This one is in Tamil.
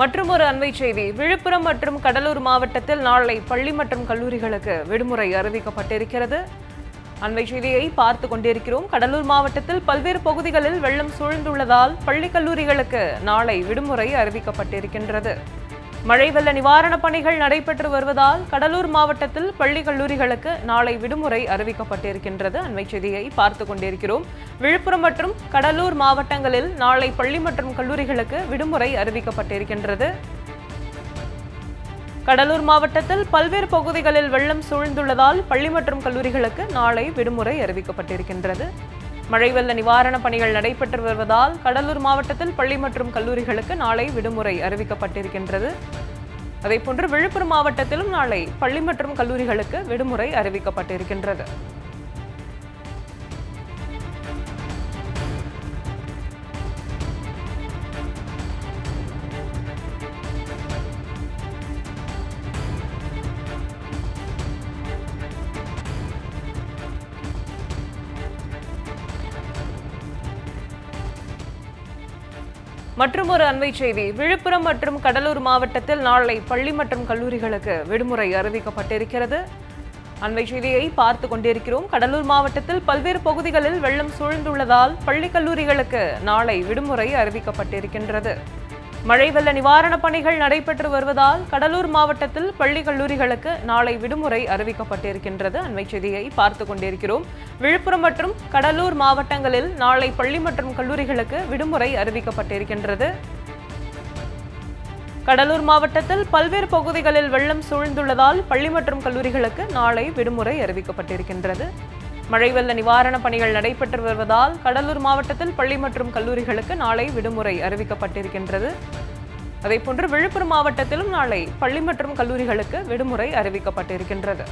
மற்றும் ஒரு அண்மை செய்தி. விழுப்புரம் மற்றும் கடலூர் மாவட்டத்தில் நாளை பள்ளி மற்றும் கல்லூரிகளுக்கு விடுமுறை அறிவிக்கப்பட்டிருக்கிறது. அண்மை செய்தியை பார்த்து கொண்டிருக்கிறோம். கடலூர் மாவட்டத்தில் பல்வேறு பகுதிகளில் வெள்ளம் சூழ்ந்துள்ளதால் பள்ளி கல்லூரிகளுக்கு நாளை விடுமுறை அறிவிக்கப்பட்டிருக்கின்றது. மழை வெள்ள நிவாரணப் பணிகள் நடைபெற்று வருவதால் கடலூர் மாவட்டத்தில் பள்ளி கல்லூரிகளுக்கு நாளை விடுமுறை அறிவிக்கப்பட்டிருக்கின்றது. அண்மை செய்தியை பார்த்து கொண்டிருக்கிறோம். விழுப்புரம் மற்றும் கடலூர் மாவட்டங்களில் நாளை பள்ளி மற்றும் கல்லூரிகளுக்கு விடுமுறை அறிவிக்கப்பட்டிருக்கின்றது. கடலூர் மாவட்டத்தில் பல்வேறு பகுதிகளில் வெள்ளம் சூழ்ந்துள்ளதால் பள்ளி மற்றும் கல்லூரிகளுக்கு நாளை விடுமுறை அறிவிக்கப்பட்டிருக்கின்றது. மழை வெள்ள நிவாரணப் பணிகள் நடைபெற்று வருவதால் கடலூர் மாவட்டத்தில் பள்ளி மற்றும் கல்லூரிகளுக்கு நாளை விடுமுறை அறிவிக்கப்பட்டிருக்கின்றது. அதேபோன்று விழுப்புரம் மாவட்டத்திலும் நாளை பள்ளி மற்றும் கல்லூரிகளுக்கு விடுமுறை அறிவிக்கப்பட்டிருக்கின்றது. மற்றும் ஒரு அண்மை செய்தி. விழுப்புரம் மற்றும் கடலூர் மாவட்டத்தில் நாளை பள்ளி மற்றும் கல்லூரிகளுக்கு விடுமுறை அறிவிக்கப்பட்டிருக்கிறது. அண்மை செய்தியை பார்த்து கொண்டிருக்கிறோம். கடலூர் மாவட்டத்தில் பல்வேறு பகுதிகளில் வெள்ளம் சூழ்ந்துள்ளதால் பள்ளி கல்லூரிகளுக்கு நாளை விடுமுறை அறிவிக்கப்பட்டிருக்கின்றது. மழை வெள்ள நிவாரணப் பணிகள் நடைபெற்று வருவதால் கடலூர் மாவட்டத்தில் பள்ளி கல்லூரிகளுக்கு நாளை விடுமுறை அறிவிக்கப்பட்டிருக்கின்றது. அண்மை செய்தியை பார்த்து கொண்டிருக்கிறோம். விழுப்புரம் மற்றும் கடலூர் மாவட்டங்களில் நாளை பள்ளி மற்றும் கல்லூரிகளுக்கு விடுமுறை அறிவிக்கப்பட்டிருக்கின்றது. கடலூர் மாவட்டத்தில் பல்வேறு பகுதிகளில் வெள்ளம் சூழ்ந்துள்ளதால் பள்ளி மற்றும் கல்லூரிகளுக்கு நாளை விடுமுறை அறிவிக்கப்பட்டிருக்கின்றது. மழை வெள்ள நிவாரணப் பணிகள் நடைபெற்று வருவதால் கடலூர் மாவட்டத்தில் பள்ளி மற்றும் கல்லூரிகளுக்கு நாளை விடுமுறை அறிவிக்கப்பட்டிருக்கின்றது. அதேபோன்று விழுப்புரம் மாவட்டத்திலும் நாளை பள்ளி மற்றும் கல்லூரிகளுக்கு விடுமுறை அறிவிக்கப்பட்டிருக்கின்றது.